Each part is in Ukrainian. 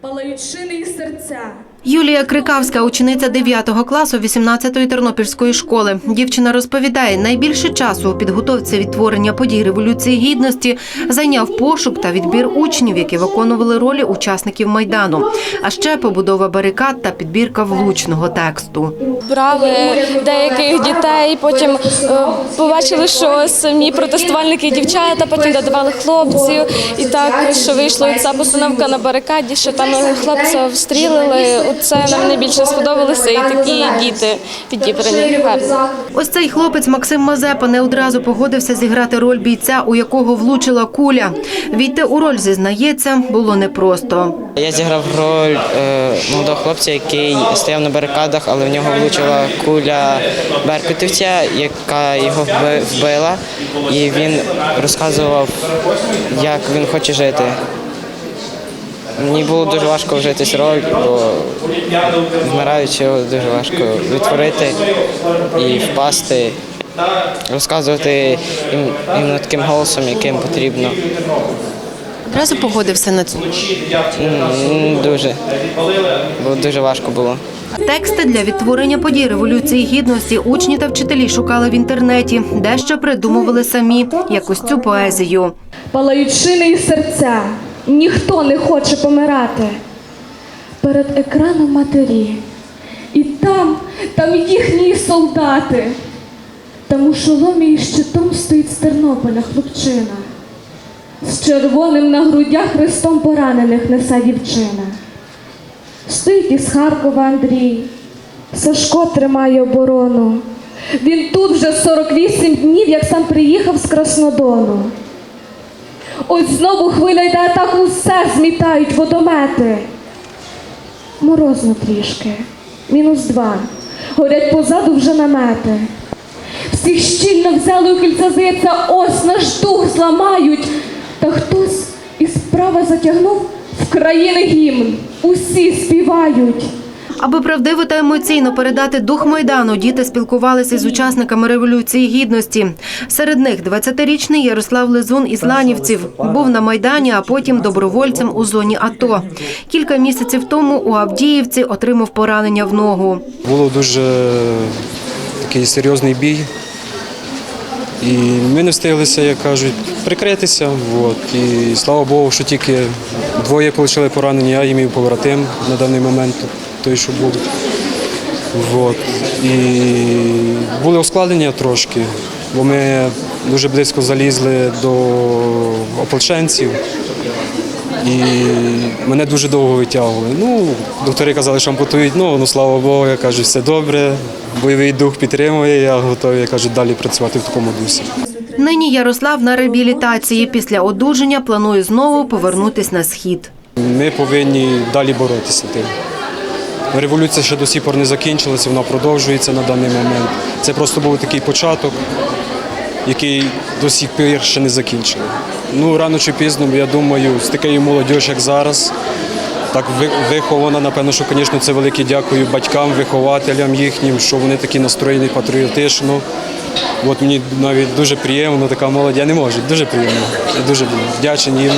палають шини і серця. Юлія Крикавська, учениця 9 класу 18-ї Тернопільської школи. Дівчина розповідає, найбільше часу у підготовці відтворення подій Революції Гідності зайняв пошук та відбір учнів, які виконували ролі учасників Майдану. А ще побудова барикад та підбірка влучного тексту. брали деяких дітей, потім е, побачили, що самі протестувальники дівчата, потім додавали хлопців. І так, що вийшла ця постановка на барикаді, що там хлопця встрілили. Це нам найбільше сподобалося, і такі діти підібрані. Ось цей хлопець Максим Мазепа не одразу погодився зіграти роль бійця, у якого влучила куля. Війти у роль зізнається було непросто. Я зіграв роль е, молодого хлопця, який стояв на барикадах, але в нього влучила куля беркутівця, яка його вбила, і він розказував, як він хоче жити. Мені було дуже важко вжитись роль, бо вмираючи дуже важко відтворити і впасти, розказувати їм, іменно таким голосом, яким потрібно. Одразу погодився на цю. Дуже. Бо дуже важко було. Тексти для відтворення подій Революції Гідності учні та вчителі шукали в інтернеті, дещо придумували самі, як ось цю поезію. Палають шини і серця. Ніхто не хоче помирати. Перед екраном матері. І там, там їхні солдати. Там у шоломі і щитом стоїть з Тернополя хлопчина. З червоним на грудях хрестом поранених несе дівчина. Стоїть із Харкова Андрій. Сашко тримає оборону. Він тут вже 48 днів, як сам приїхав з Краснодону. Ось знову хвиля йде, так усе змітають водомети. Морозно трішки, мінус два. Горять позаду вже намети. Всіх щільно взяли у кільця, здається, ось наш дух зламають. Та хтось із права затягнув в країни гімн. Усі співають. Аби правдиво та емоційно передати дух майдану, діти спілкувалися з учасниками революції гідності. Серед них 20-річний Ярослав Лизун із Ланівців був на майдані, а потім добровольцем у зоні АТО. Кілька місяців тому у Авдіївці отримав поранення в ногу. Було дуже такий серйозний бій. І ми не встиглися, як кажуть, прикритися. От. І слава Богу, що тільки двоє отримали поранення, я і мій побратим на даний момент, той, що був. От. І були ускладнення трошки, бо ми дуже близько залізли до ополченців. І мене дуже довго витягували. Ну, доктори казали, що ампутують ногу, ну слава Богу, я кажу, все добре, бойовий дух підтримує, я готовий я кажу, далі працювати в такому дусі. Нині Ярослав на реабілітації. Після одужання планує знову повернутись на схід. Ми повинні далі боротися тим. Революція ще до сих пор не закінчилася, вона продовжується на даний момент. Це просто був такий початок, який до сих пір ще не закінчили. Ну, рано чи пізно, я думаю, з такою молоддю, як зараз, так вихована, напевно, що, звісно, це велике дякую батькам, вихователям їхнім, що вони такі настроєні патріотично. От мені навіть дуже приємно, така молодь, я не можу, дуже приємно. Я дуже вдячний їм,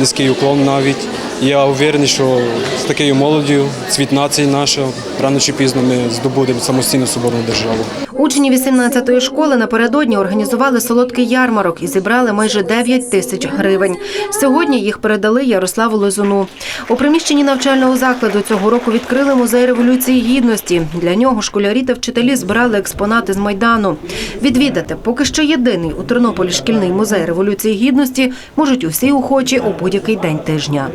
низький уклон навіть. Я уверений, що з такою молоддю, цвіт нації наша, рано чи пізно ми здобудемо самостійну свободну державу. Учні 18-ї школи напередодні організували солодкий ярмарок і зібрали майже 9 тисяч гривень. Сьогодні їх передали Ярославу Лизуну. У приміщенні навчального закладу цього року відкрили музей революції гідності. Для нього школярі та вчителі збирали експонати з майдану. Відвідати поки що єдиний у Тернополі шкільний музей революції гідності можуть усі охочі у будь-який день тижня.